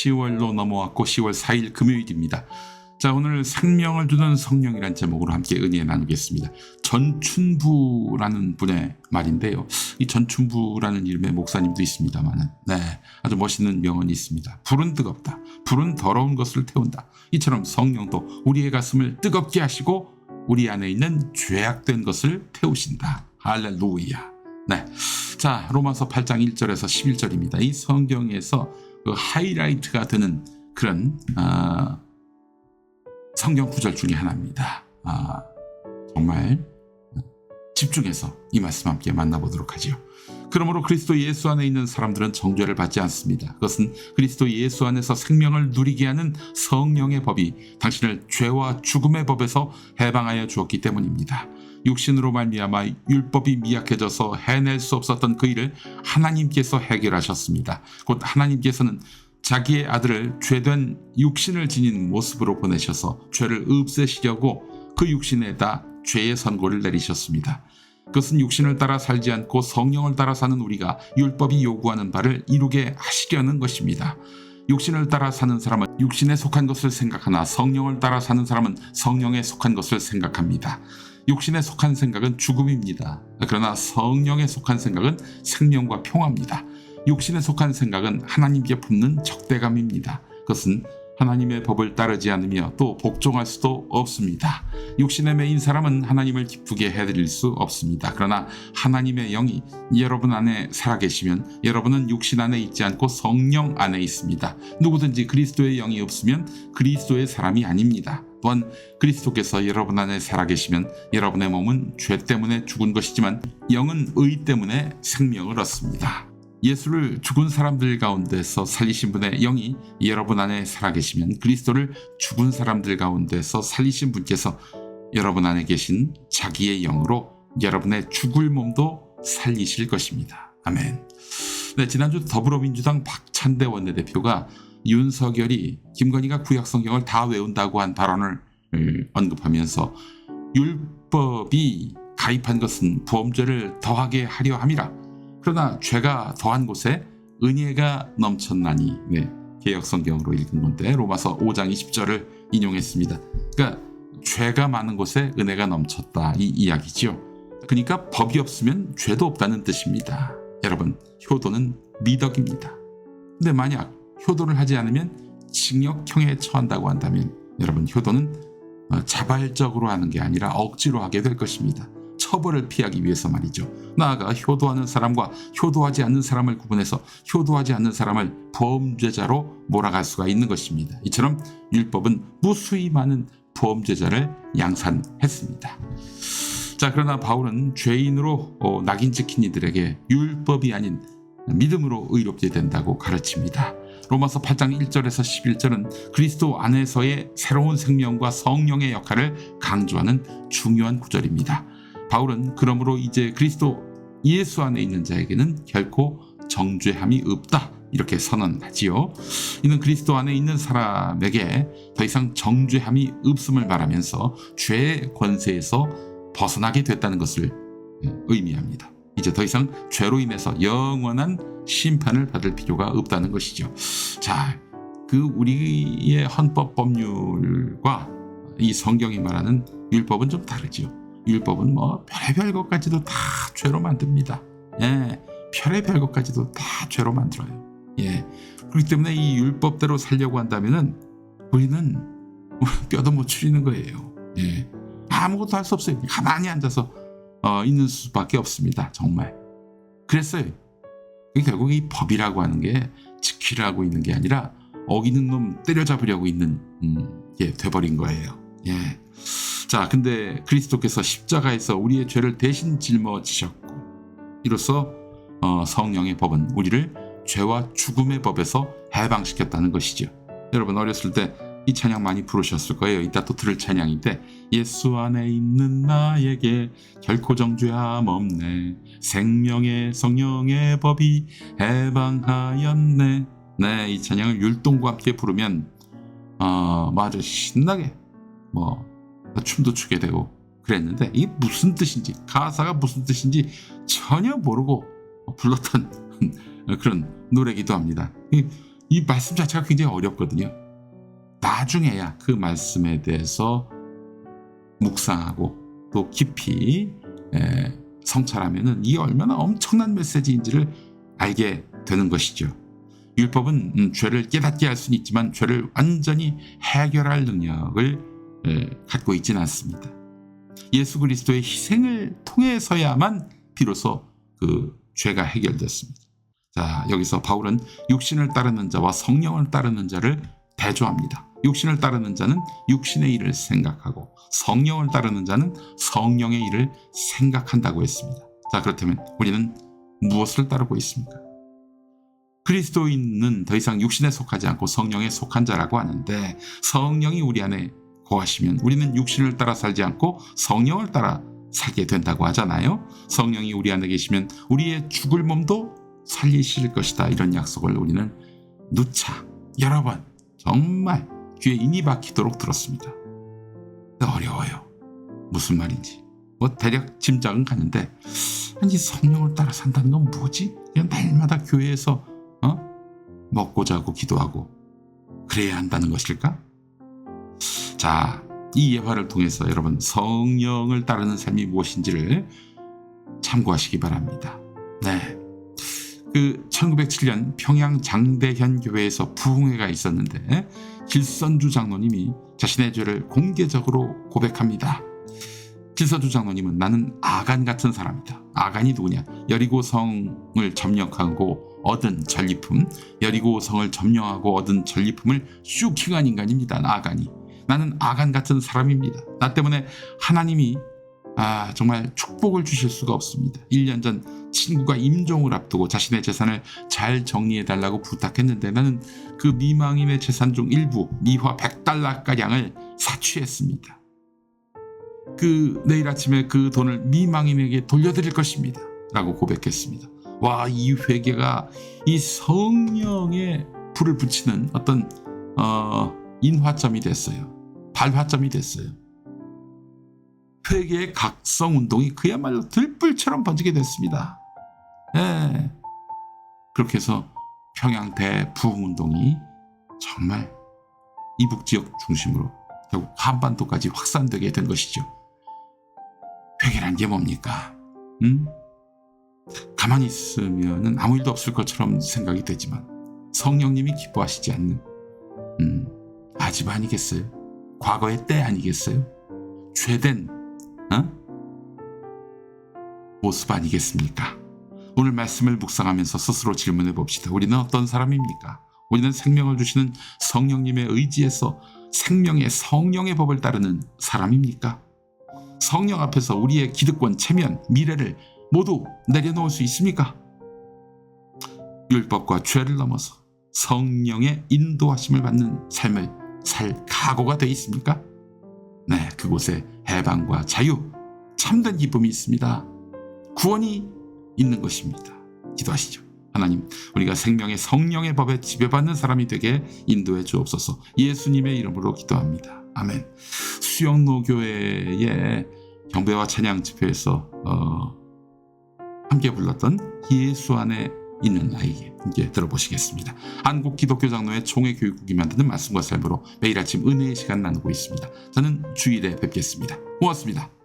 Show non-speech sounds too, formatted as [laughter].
10월로 넘어왔고 10월 4일 금요일입니다. 자 오늘 생명을 주는 성령이란 제목으로 함께 은혜 나누겠습니다. 전춘부라는 분의 말인데요. 이 전춘부라는 이름의 목사님도 있습니다만은 네 아주 멋있는 명언이 있습니다. 불은 뜨겁다. 불은 더러운 것을 태운다. 이처럼 성령도 우리의 가슴을 뜨겁게 하시고 우리 안에 있는 죄악된 것을 태우신다. 할렐루야. 네. 자, 로마서 8장 1절에서 11절입니다. 이 성경에서 그 하이라이트가 되는 그런 아, 성경 구절 중에 하나입니다. 아, 정말 집중해서 이 말씀 함께 만나보도록 하지요. 그러므로 그리스도 예수 안에 있는 사람들은 정죄를 받지 않습니다. 그것은 그리스도 예수 안에서 생명을 누리게 하는 성령의 법이 당신을 죄와 죽음의 법에서 해방하여 주었기 때문입니다. 육신으로 말미암아 율법이 미약해져서 해낼 수 없었던 그 일을 하나님께서 해결하셨습니다. 곧 하나님께서는 자기의 아들을 죄된 육신을 지닌 모습으로 보내셔서 죄를 없애시려고 그 육신에다 죄의 선고를 내리셨습니다. 그것은 육신을 따라 살지 않고 성령을 따라 사는 우리가 율법이 요구하는 바를 이루게 하시려는 것입니다. 육신을 따라 사는 사람은 육신에 속한 것을 생각하나 성령을 따라 사는 사람은 성령에 속한 것을 생각합니다. 육신에 속한 생각은 죽음입니다. 그러나 성령에 속한 생각은 생명과 평화입니다. 육신에 속한 생각은 하나님께 품는 적대감입니다. 그것은 하나님의 법을 따르지 않으며 또 복종할 수도 없습니다. 육신에 매인 사람은 하나님을 기쁘게 해드릴 수 없습니다. 그러나 하나님의 영이 여러분 안에 살아계시면 여러분은 육신 안에 있지 않고 성령 안에 있습니다. 누구든지 그리스도의 영이 없으면 그리스도의 사람이 아닙니다. 또한 그리스도께서 여러분 안에 살아계시면 여러분의 몸은 죄 때문에 죽은 것이지만 영은 의 때문에 생명을 얻습니다. 예수를 죽은 사람들 가운데서 살리신 분의 영이 여러분 안에 살아계시면 그리스도를 죽은 사람들 가운데서 살리신 분께서 여러분 안에 계신 자기의 영으로 여러분의 죽을 몸도 살리실 것입니다. 아멘. 네, 지난주 더불어민주당 박찬대 원내대표가 윤석열이 김건희가 구약성경을 다 외운다고 한 발언을 언급하면서 율법이 가입한 것은 범죄를 더하게 하려 함이라 그러나 죄가 더한 곳에 은혜가 넘쳤나니 네, 개혁성경으로 읽은 건데 로마서 5장 20절을 인용했습니다. 그러니까 죄가 많은 곳에 은혜가 넘쳤다 이 이야기지요. 그러니까 법이 없으면 죄도 없다는 뜻입니다. 여러분 효도는 미덕입니다. 근데 만약 효도를 하지 않으면 징역형에 처한다고 한다면 여러분 효도는 어, 자발적으로 하는 게 아니라 억지로 하게 될 것입니다. 처벌을 피하기 위해서 말이죠. 나아가 효도하는 사람과 효도하지 않는 사람을 구분해서 효도하지 않는 사람을 범죄자로 몰아갈 수가 있는 것입니다. 이처럼 율법은 무수히 많은 범죄자를 양산했습니다. 자 그러나 바울은 죄인으로 어, 낙인 찍힌 이들에게 율법이 아닌 믿음으로 의롭게 된다고 가르칩니다. 로마서 8장 1절에서 11절은 그리스도 안에서의 새로운 생명과 성령의 역할을 강조하는 중요한 구절입니다. 바울은 그러므로 이제 그리스도 예수 안에 있는 자에게는 결코 정죄함이 없다. 이렇게 선언하지요. 이는 그리스도 안에 있는 사람에게 더 이상 정죄함이 없음을 말하면서 죄의 권세에서 벗어나게 됐다는 것을 의미합니다. 이제 더 이상 죄로 인해서 영원한 심판을 받을 필요가 없다는 것이죠. 자, 그 우리의 헌법 법률과 이 성경이 말하는 율법은 좀 다르지요. 율법은 뭐 별의별 것까지도 다 죄로 만듭니다. 예, 별의별 것까지도 다 죄로 만들어요. 예, 그렇기 때문에 이 율법대로 살려고 한다면은 우리는 [laughs] 뼈도 못 추리는 거예요. 예, 아무것도 할 수 없어요. 가만히 앉아서 어, 있는 수밖에 없습니다. 정말. 그랬어요. 결국 이 법이라고 하는 게 지키라고 있는 게 아니라 어기는 놈 때려잡으려고 있는 음, 예, 돼버린 거예요. 예. 자, 근데 그리스도께서 십자가에서 우리의 죄를 대신 짊어지셨고 이로써 어, 성령의 법은 우리를 죄와 죽음의 법에서 해방시켰다는 것이죠. 여러분 어렸을 때 이 찬양 많이 부르셨을 거예요. 이따 또 들을 찬양인데 예수 안에 있는 나에게 결코 정죄함 없네. 생명의 성령의 법이 해방하였네. 네, 이 찬양을 율동과 함께 부르면 어, 뭐 아주 신나게 뭐 춤도 추게 되고 그랬는데 이 무슨 뜻인지 가사가 무슨 뜻인지 전혀 모르고 불렀던 [laughs] 그런 노래기도 합니다. 이 말씀 자체가 굉장히 어렵거든요. 나중에야 그 말씀에 대해서 묵상하고 또 깊이 에, 성찰하면은 이게 얼마나 엄청난 메시지인지를 알게 되는 것이죠. 율법은 음, 죄를 깨닫게 할 수는 있지만 죄를 완전히 해결할 능력을 에, 갖고 있지는 않습니다. 예수 그리스도의 희생을 통해서야만 비로소 그 죄가 해결됐습니다. 자, 여기서 바울은 육신을 따르는 자와 성령을 따르는 자를 대조합니다. 육신을 따르는 자는 육신의 일을 생각하고 성령을 따르는 자는 성령의 일을 생각한다고 했습니다. 자, 그렇다면 우리는 무엇을 따르고 있습니까? 그리스도인은 더 이상 육신에 속하지 않고 성령에 속한 자라고 하는데 성령이 우리 안에 거하시면 우리는 육신을 따라 살지 않고 성령을 따라 살게 된다고 하잖아요. 성령이 우리 안에 계시면 우리의 죽을 몸도 살리실 것이다. 이런 약속을 우리는 누차 여러 번 정말 귀에 인이 박히도록 들었습니다. 어려워요. 무슨 말인지. 뭐 대략 짐작은 가는데 아니 성령을 따라 산다는 건 뭐지? 그냥 날마다 교회에서 어? 먹고 자고 기도하고 그래야 한다는 것일까? 자, 이 예화를 통해서 여러분 성령을 따르는 삶이 무엇인지를 참고하시기 바랍니다. 네. 그 1907년 평양 장대현 교회에서 부흥회가 있었는데 길선주 장로님이 자신의 죄를 공개적으로 고백합니다. 길선주 장로님은 나는 아간 같은 사람이다. 아간이 누구냐? 여리고 성을 점령하고 얻은 전리품, 여리고 성을 점령하고 얻은 전리품을 슈킹한 인간입니다. 아간이. 나는 아간 같은 사람입니다. 나 때문에 하나님이 아 정말 축복을 주실 수가 없습니다. 1년 전 친구가 임종을 앞두고 자신의 재산을 잘 정리해 달라고 부탁했는데 나는 그 미망인의 재산 중 일부 미화 100달러가량을 사취했습니다. 그 내일 아침에 그 돈을 미망인에게 돌려드릴 것입니다. 라고 고백했습니다. 와, 이 회개가 이 성령의 불을 붙이는 어떤 어, 인화점이 됐어요. 발화점이 됐어요. 회계의 각성 운동이 그야말로 들불처럼 번지게 됐습니다. 예. 그렇게 해서 평양 대부흥 운동이 정말 이북 지역 중심으로 결국 한반도까지 확산되게 된 것이죠. 회계란 게 뭡니까? 음? 가만히 있으면 아무 일도 없을 것처럼 생각이 되지만 성령님이 기뻐하시지 않는 음, 아집 아니겠어요? 과거의 때 아니겠어요? 죄된 어? 모습 아니겠습니까? 오늘 말씀을 묵상하면서 스스로 질문해 봅시다. 우리는 어떤 사람입니까? 우리는 생명을 주시는 성령님의 의지에서 생명의 성령의 법을 따르는 사람입니까? 성령 앞에서 우리의 기득권, 체면, 미래를 모두 내려놓을 수 있습니까? 율법과 죄를 넘어서 성령의 인도하심을 받는 삶을 살 각오가 되어 있습니까? 네, 그곳에 해방과 자유, 참된 기쁨이 있습니다. 구원이 있는 것입니다. 기도하시죠. 하나님, 우리가 생명의 성령의 법에 지배받는 사람이 되게 인도해 주옵소서. 예수님의 이름으로 기도합니다. 아멘. 수영노교회의 경배와 찬양 집회에서 어, 함께 불렀던 예수 안에 있는 나에게 함께 들어보시겠습니다. 한국 기독교 장로의 총회 교육국이 만드는 말씀과 삶으로 매일 아침 은혜의 시간 나누고 있습니다. 저는 주일에 뵙겠습니다. 고맙습니다.